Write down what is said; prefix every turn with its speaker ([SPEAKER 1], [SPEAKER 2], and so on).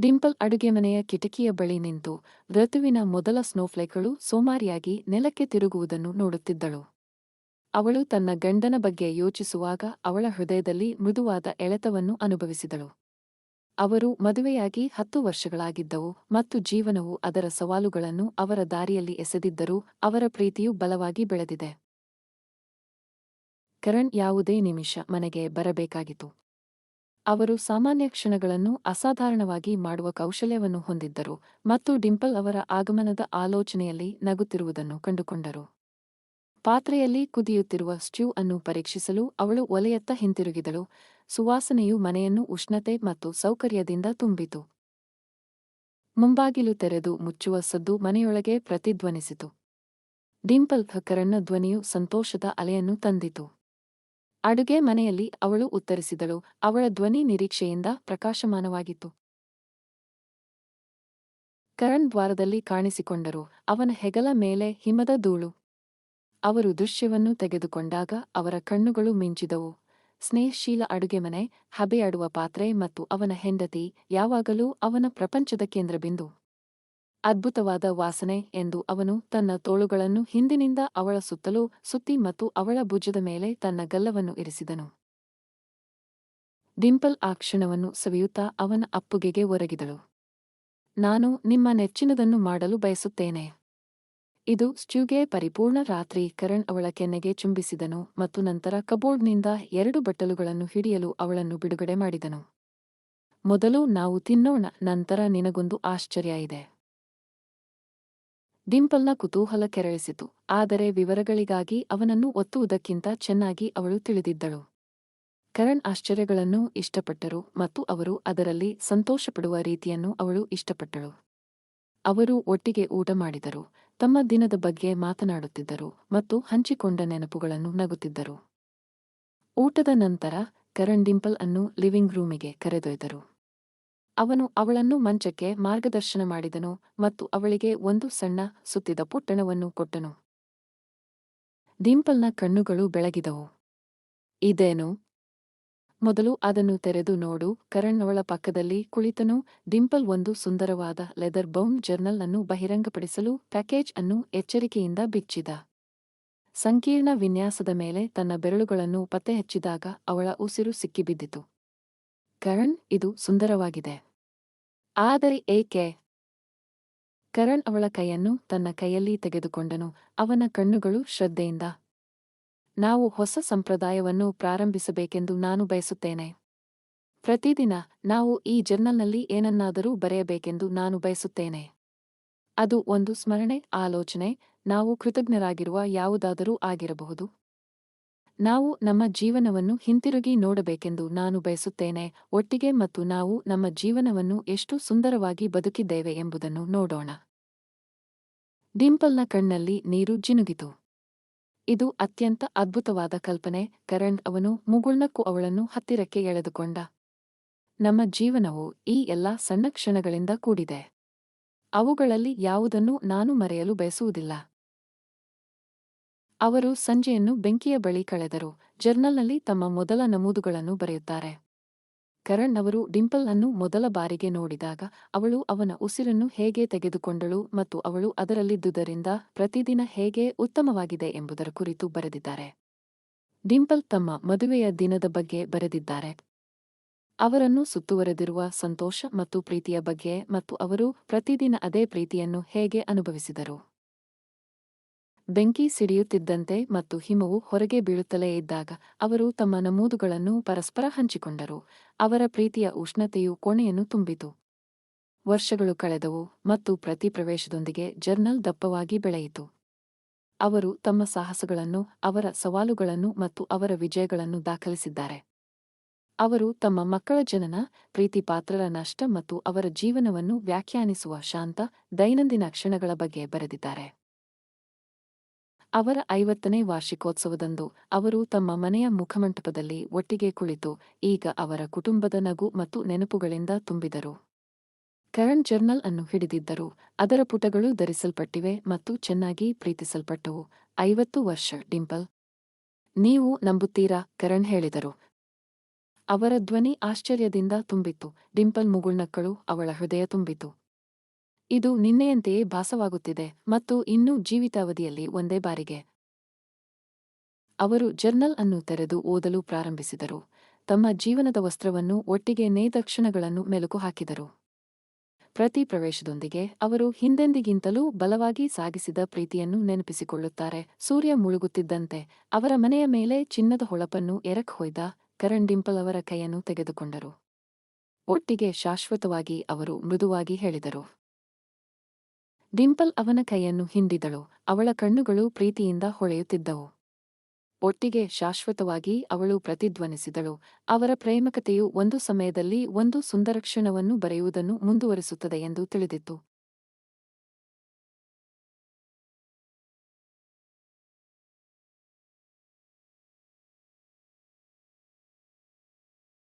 [SPEAKER 1] ಡಿಂಪಲ್ ಅಡುಗೆಮನೆಯ ಕಿಟಕಿಯ ಬಳಿ ನಿಂತು ಋತುವಿನ ಮೊದಲ ಸ್ನೋಫ್ಲೇಕ್ಗಳು ಸೋಮಾರಿಯಾಗಿ ನೆಲಕ್ಕೆ ತಿರುಗುವುದನ್ನು ನೋಡುತ್ತಿದ್ದಳು. ಅವಳು ತನ್ನ ಗಂಡನ ಬಗ್ಗೆ ಯೋಚಿಸುವಾಗ ಅವಳ ಹೃದಯದಲ್ಲಿ ಮೃದುವಾದ ಎಳೆತವನ್ನು ಅನುಭವಿಸಿದಳು. ಅವರು ಮದುವೆಯಾಗಿ ಹತ್ತು ವರ್ಷಗಳಾಗಿದ್ದವು ಮತ್ತು ಜೀವನವು ಅದರ ಸವಾಲುಗಳನ್ನು ಅವರ ದಾರಿಯಲ್ಲಿ ಎಸೆದಿದ್ದರೂ ಅವರ ಪ್ರೀತಿಯು ಬಲವಾಗಿ ಬೆಳೆದಿದೆ. ಕರಣ್ ಯಾವುದೇ ನಿಮಿಷ ಮನೆಗೆ ಬರಬೇಕಾಗಿತು ಅವರು ಸಾಮಾನ್ಯ ಕ್ಷಣಗಳನ್ನು ಅಸಾಧಾರಣವಾಗಿ ಮಾಡುವ ಕೌಶಲ್ಯವನ್ನು ಹೊಂದಿದ್ದರು ಮತ್ತು ಡಿಂಪಲ್ ಅವರ ಆಗಮನದ ಆಲೋಚನೆಯಲ್ಲಿ ನಗುತ್ತಿರುವುದನ್ನು ಕಂಡುಕೊಂಡರು. ಪಾತ್ರೆಯಲ್ಲಿ ಕುದಿಯುತ್ತಿರುವ ಸ್ಟ್ಯೂ ಅನ್ನು ಪರೀಕ್ಷಿಸಲು ಅವಳು ಒಲೆಯತ್ತ ಹಿಂತಿರುಗಿದಳು. ಸುವಾಸನೆಯು ಮನೆಯನ್ನು ಉಷ್ಣತೆ ಮತ್ತು ಸೌಕರ್ಯದಿಂದ ತುಂಬಿತು. ಮುಂಬಾಗಿಲು ತೆರೆದು ಮುಚ್ಚುವ ಸದ್ದು ಮನೆಯೊಳಗೆ ಪ್ರತಿಧ್ವನಿಸಿತು. ಡಿಂಪಲ್ ಕರಣ್ನ ಧ್ವನಿಯು ಸಂತೋಷದ ಅಲೆಯನ್ನು ತಂದಿತು. ಅಡುಗೆ ಮನೆಯಲ್ಲಿ ಅವಳು ಉತ್ತರಿಸಿದಳು. ಅವಳ ಧ್ವನಿ ನಿರೀಕ್ಷೆಯಿಂದ ಪ್ರಕಾಶಮಾನವಾಗಿತ್ತು. ಕರಣ್ ದ್ವಾರದಲ್ಲಿ ಕಾಣಿಸಿಕೊಂಡರು. ಅವನ ಹೆಗಲ ಮೇಲೆ ಹಿಮದ ಧೂಳು. ಅವರು ದೃಶ್ಯವನ್ನು ತೆಗೆದುಕೊಂಡಾಗ ಅವರ ಕಣ್ಣುಗಳು ಮಿಂಚಿದವು. ಸ್ನೇಹಶೀಲ ಅಡುಗೆಮನೆ ಹಬೆಯಾಡುವ ಪಾತ್ರೆ ಮತ್ತು ಅವನ ಹೆಂಡತಿ ಯಾವಾಗಲೂ ಅವನ ಪ್ರಪಂಚದ ಕೇಂದ್ರಬಿಂದು. ಅದ್ಭುತವಾದ ವಾಸನೆ ಎಂದು ಅವನು ತನ್ನ ತೋಳುಗಳನ್ನು ಹಿಂದಿನಿಂದ ಅವಳ ಸುತ್ತಲೂ ಸುತ್ತಿ ಮತ್ತು ಅವಳ ಭುಜದ ಮೇಲೆ ತನ್ನ ಗಲ್ಲವನ್ನು ಇರಿಸಿದನು. ಡಿಂಪಲ್ ಆ ಕ್ಷಣವನ್ನು ಸವಿಯುತ್ತಾ ಅವನ ಅಪ್ಪುಗೆಗೆ ಒರಗಿದಳು. ನಾನು ನಿಮ್ಮ ನೆಚ್ಚಿನದನ್ನು ಮಾಡಲು ಬಯಸುತ್ತೇನೆ. ಇದು ಸ್ಟ್ಯೂಗೆ ಪರಿಪೂರ್ಣ ರಾತ್ರಿ ಕರಣ್ ಅವಳ ಕೆನ್ನೆಗೆ ಚುಂಬಿಸಿದನು ಮತ್ತು ನಂತರ ಕಬೋರ್ಡ್ನಿಂದ ಎರಡು ಬಟ್ಟಲುಗಳನ್ನು ಹಿಡಿಯಲು ಅವಳನ್ನು ಬಿಡುಗಡೆ ಮಾಡಿದನು. ಮೊದಲು ನಾವು ತಿನ್ನೋಣ, ನಂತರ ನಿನಗೊಂದು ಆಶ್ಚರ್ಯ ಇದೆ. ಡಿಂಪಲ್ನ ಕುತೂಹಲ ಕೆರಳಿಸಿತು, ಆದರೆ ವಿವರಗಳಿಗಾಗಿ ಅವನನ್ನು ಒತ್ತುವುದಕ್ಕಿಂತ ಚೆನ್ನಾಗಿ ಅವಳು ತಿಳಿದಿದ್ದಳು. ಕರಣ್ ಆಶ್ಚರ್ಯಗಳನ್ನು ಇಷ್ಟಪಟ್ಟರು ಮತ್ತು ಅವರು ಅದರಲ್ಲಿ ಸಂತೋಷಪಡುವ ರೀತಿಯನ್ನು ಅವಳು ಇಷ್ಟಪಟ್ಟಳು. ಅವರು ಒಟ್ಟಿಗೆ ಊಟ ಮಾಡಿದರು, ತಮ್ಮ ದಿನದ ಬಗ್ಗೆ ಮಾತನಾಡುತ್ತಿದ್ದರು ಮತ್ತು ಹಂಚಿಕೊಂಡ ನೆನಪುಗಳನ್ನು ನಗುತ್ತಿದ್ದರು. ಊಟದ ನಂತರ ಕರಣ್ ಡಿಂಪಲ್ ಅನ್ನು ಲಿವಿಂಗ್ ರೂಮಿಗೆ ಕರೆದೊಯ್ದರು. ಅವನು ಅವಳನ್ನು ಮಂಚಕ್ಕೆ ಮಾರ್ಗದರ್ಶನ ಮಾಡಿದನು ಮತ್ತು ಅವಳಿಗೆ ಒಂದು ಸಣ್ಣ ಸುತ್ತಿದ ಪುಟ್ಟಣವನ್ನು ಕೊಟ್ಟನು. ಡಿಂಪಲ್ನ ಕಣ್ಣುಗಳು ಬೆಳಗಿದವು. ಇದೇನು? ಮೊದಲು ಅದನ್ನು ತೆರೆದು ನೋಡು. ಕರಣ್ ಅವಳ ಪಕ್ಕದಲ್ಲಿ ಕುಳಿತನು. ಡಿಂಪಲ್ ಒಂದು ಸುಂದರವಾದ ಲೆದರ್ ಬೌಂಡ್ ಜರ್ನಲ್ ಅನ್ನು ಬಹಿರಂಗಪಡಿಸಲು ಪ್ಯಾಕೇಜ್ ಅನ್ನು ಎಚ್ಚರಿಕೆಯಿಂದ ಬಿಚ್ಚಿದ. ಸಂಕೀರ್ಣ ವಿನ್ಯಾಸದ ಮೇಲೆ ತನ್ನ ಬೆರಳುಗಳನ್ನು ಪತ್ತೆಹಚ್ಚಿದಾಗ ಅವಳ ಉಸಿರು ಸಿಕ್ಕಿಬಿದ್ದಿತು. ಕರಣ್, ಇದು ಸುಂದರವಾಗಿದೆ. ಆದರೆ ಏಕೆ? ಕರಣ್ ಅವಳ ಕೈಯನ್ನು ತನ್ನ ಕೈಯಲ್ಲಿ ತೆಗೆದುಕೊಂಡನು. ಅವನ ಕಣ್ಣುಗಳು ಶ್ರದ್ಧೆಯಿಂದ, ನಾವು ಹೊಸ ಸಂಪ್ರದಾಯವನ್ನು ಪ್ರಾರಂಭಿಸಬೇಕೆಂದು ನಾನು ಬಯಸುತ್ತೇನೆ. ಪ್ರತಿದಿನ ನಾವು ಈ ಜರ್ನಲ್ನಲ್ಲಿ ಏನನ್ನಾದರೂ ಬರೆಯಬೇಕೆಂದು ನಾನು ಬಯಸುತ್ತೇನೆ. ಅದು ಒಂದು ಸ್ಮರಣೆ, ಆಲೋಚನೆ, ನಾವು ಕೃತಜ್ಞರಾಗಿರುವ ಯಾವುದಾದರೂ ಆಗಿರಬಹುದು. ನಾವು ನಮ್ಮ ಜೀವನವನ್ನು ಹಿಂತಿರುಗಿ ನೋಡಬೇಕೆಂದು ನಾನು ಬಯಸುತ್ತೇನೆ. ಒಟ್ಟಿಗೆ ಮತ್ತು ನಾವು ನಮ್ಮ ಜೀವನವನ್ನು ಎಷ್ಟು ಸುಂದರವಾಗಿ ಬದುಕಿದ್ದೇವೆ ಎಂಬುದನ್ನು ನೋಡೋಣ. ಡಿಂಪಲ್ನ ಕಣ್ಣಲ್ಲಿ ನೀರು ಜಿನುಗಿತು. ಇದು ಅತ್ಯಂತ ಅದ್ಭುತವಾದ ಕಲ್ಪನೆ. ಕರಣ್ ಅವನು ಮುಗುಳ್ನಕ್ಕೂ ಅವಳನ್ನು ಹತ್ತಿರಕ್ಕೆ ಎಳೆದುಕೊಂಡ. ನಮ್ಮ ಜೀವನವು ಈ ಎಲ್ಲಾ ಸಣ್ಣ ಕ್ಷಣಗಳಿಂದ ಕೂಡಿದೆ. ಅವುಗಳಲ್ಲಿ ಯಾವುದನ್ನೂ ನಾನು ಮರೆಯಲು ಬಯಸುವುದಿಲ್ಲ. ಅವರು ಸಂಜೆಯನ್ನು ಬೆಂಕಿಯ ಬಳಿ ಕಳೆದರು. ಜರ್ನಲ್ನಲ್ಲಿ ತಮ್ಮ ಮೊದಲ ನಮೂದುಗಳನ್ನು ಬರೆಯುತ್ತಾರೆ. ಕರಣ್ ಅವರು ಡಿಂಪಲ್ ಅನ್ನು ಮೊದಲ ಬಾರಿಗೆ ನೋಡಿದಾಗ ಅವಳು ಅವನ ಉಸಿರನ್ನು ಹೇಗೆ ತೆಗೆದುಕೊಂಡಳು ಮತ್ತು ಅವಳು ಅದರಲ್ಲಿದ್ದುದರಿಂದ ಪ್ರತಿದಿನ ಹೇಗೆ ಉತ್ತಮವಾಗಿದೆ ಎಂಬುದರ ಕುರಿತು ಬರೆದಿದ್ದಾರೆ. ಡಿಂಪಲ್ ತಮ್ಮ ಮದುವೆಯ ದಿನದ ಬಗ್ಗೆ ಬರೆದಿದ್ದಾರೆ. ಅವರನ್ನು ಸುತ್ತುವರೆದಿರುವ ಸಂತೋಷ ಮತ್ತು ಪ್ರೀತಿಯ ಬಗ್ಗೆ ಮತ್ತು ಅವರು ಪ್ರತಿದಿನ ಅದೇ ಪ್ರೀತಿಯನ್ನು ಹೇಗೆ ಅನುಭವಿಸಿದರು. ಬೆಂಕಿ ಸಿಡಿಯುತ್ತಿದ್ದಂತೆ ಮತ್ತು ಹಿಮವು ಹೊರಗೆ ಬೀಳುತ್ತಲೇ ಇದ್ದಾಗ ಅವರು ತಮ್ಮ ನಮೂದುಗಳನ್ನು ಪರಸ್ಪರ ಹಂಚಿಕೊಂಡರು. ಅವರ ಪ್ರೀತಿಯ ಉಷ್ಣತೆಯು ಕೋಣೆಯನ್ನು ತುಂಬಿತು. ವರ್ಷಗಳು ಕಳೆದವು ಮತ್ತು ಪ್ರತಿ ಪ್ರವೇಶದೊಂದಿಗೆ ಜರ್ನಲ್ ದಪ್ಪವಾಗಿ ಬೆಳೆಯಿತು. ಅವರು ತಮ್ಮ ಸಾಹಸಗಳನ್ನು, ಅವರ ಸವಾಲುಗಳನ್ನು ಮತ್ತು ಅವರ ವಿಜಯಗಳನ್ನು ದಾಖಲಿಸಿದ್ದಾರೆ. ಅವರು ತಮ್ಮ ಮಕ್ಕಳ ಜನನ ಪ್ರೀತಿ ಪಾತ್ರರ ನಷ್ಟ ಮತ್ತು ಅವರ ಜೀವನವನ್ನು ವ್ಯಾಖ್ಯಾನಿಸುವ ಶಾಂತ, ದೈನಂದಿನ ಕ್ಷಣಗಳ ಬಗ್ಗೆ ಬರೆದಿದ್ದಾರೆ. ಅವರ ಐವತ್ತನೇ ವಾರ್ಷಿಕೋತ್ಸವದಂದು ಅವರು ತಮ್ಮ ಮನೆಯ ಮುಖಮಂಟಪದಲ್ಲಿ ಒಟ್ಟಿಗೆ ಕುಳಿತು ಈಗ ಅವರ ಕುಟುಂಬದ ನಗು ಮತ್ತು ನೆನಪುಗಳಿಂದ ತುಂಬಿದರು. ಕರಣ್ ಜರ್ನಲ್ ಅನ್ನು ಹಿಡಿದಿದ್ದರು. ಅದರ ಪುಟಗಳು ಧರಿಸಲ್ಪಟ್ಟಿವೆ ಮತ್ತು ಚೆನ್ನಾಗಿ ಪ್ರೀತಿಸಲ್ಪಟ್ಟವು. ಐವತ್ತು ವರ್ಷ, ಡಿಂಪಲ್. ನೀವು ನಂಬುತ್ತೀರಾ? ಕರಣ್ ಹೇಳಿದರು. ಅವರ ಧ್ವನಿ ಆಶ್ಚರ್ಯದಿಂದ ತುಂಬಿತ್ತು. ಡಿಂಪಲ್ ಮುಗುಳ್ನಕ್ಕಳು ಅವಳ ಹೃದಯ ತುಂಬಿತು. ಇದು ನಿನ್ನೆಯಂತೆಯೇ ಭಾಸವಾಗುತ್ತಿದೆ ಮತ್ತು ಇನ್ನೂ ಜೀವಿತಾವಧಿಯಲ್ಲಿ ಒಂದೇ ಬಾರಿಗೆ. ಅವರು ಜರ್ನಲ್ ಅನ್ನು ತೆರೆದು ಓದಲು ಪ್ರಾರಂಭಿಸಿದರು. ತಮ್ಮ ಜೀವನದ ವಸ್ತ್ರವನ್ನು ಒಟ್ಟಿಗೆ ನೇದಕ್ಷಣಗಳನ್ನು ಮೆಲುಕು ಹಾಕಿದರು. ಪ್ರತಿ ಪ್ರವೇಶದೊಂದಿಗೆ ಅವರು ಹಿಂದೆಂದಿಗಿಂತಲೂ ಬಲವಾಗಿ ಸಾಗಿಸಿದ ಪ್ರೀತಿಯನ್ನು ನೆನಪಿಸಿಕೊಳ್ಳುತ್ತಾರೆ. ಸೂರ್ಯ ಮುಳುಗುತ್ತಿದ್ದಂತೆ ಅವರ ಮನೆಯ ಮೇಲೆ ಚಿನ್ನದ ಹೊಳಪನ್ನು ಎರಕ್ ಹೊಯ್ದ ಕರಣ್ ಡಿಂಪಲ್ ಅವರ ಕೈಯನ್ನು ತೆಗೆದುಕೊಂಡರು. ಒಟ್ಟಿಗೆ ಶಾಶ್ವತವಾಗಿ ಅವರು ಮೃದುವಾಗಿ ಹೇಳಿದರು. ಡಿಂಪಲ್ ಅವನ ಕೈಯನ್ನು ಹಿಂಡಿದಳು. ಅವಳ ಕಣ್ಣುಗಳು ಪ್ರೀತಿಯಿಂದ ಹೊಳೆಯುತ್ತಿದ್ದವು. ಒಟ್ಟಿಗೆ ಶಾಶ್ವತವಾಗಿ ಅವಳು ಪ್ರತಿಧ್ವನಿಸಿದಳು. ಅವರ ಪ್ರೇಮಕತೆಯು ಒಂದು ಸಮಯದಲ್ಲಿ ಒಂದು ಸುಂದರ ಕ್ಷಣವನ್ನು ಬರೆಯುವುದನ್ನು ಮುಂದುವರಿಸುತ್ತದೆ ಎಂದು ತಿಳಿದಿತ್ತು.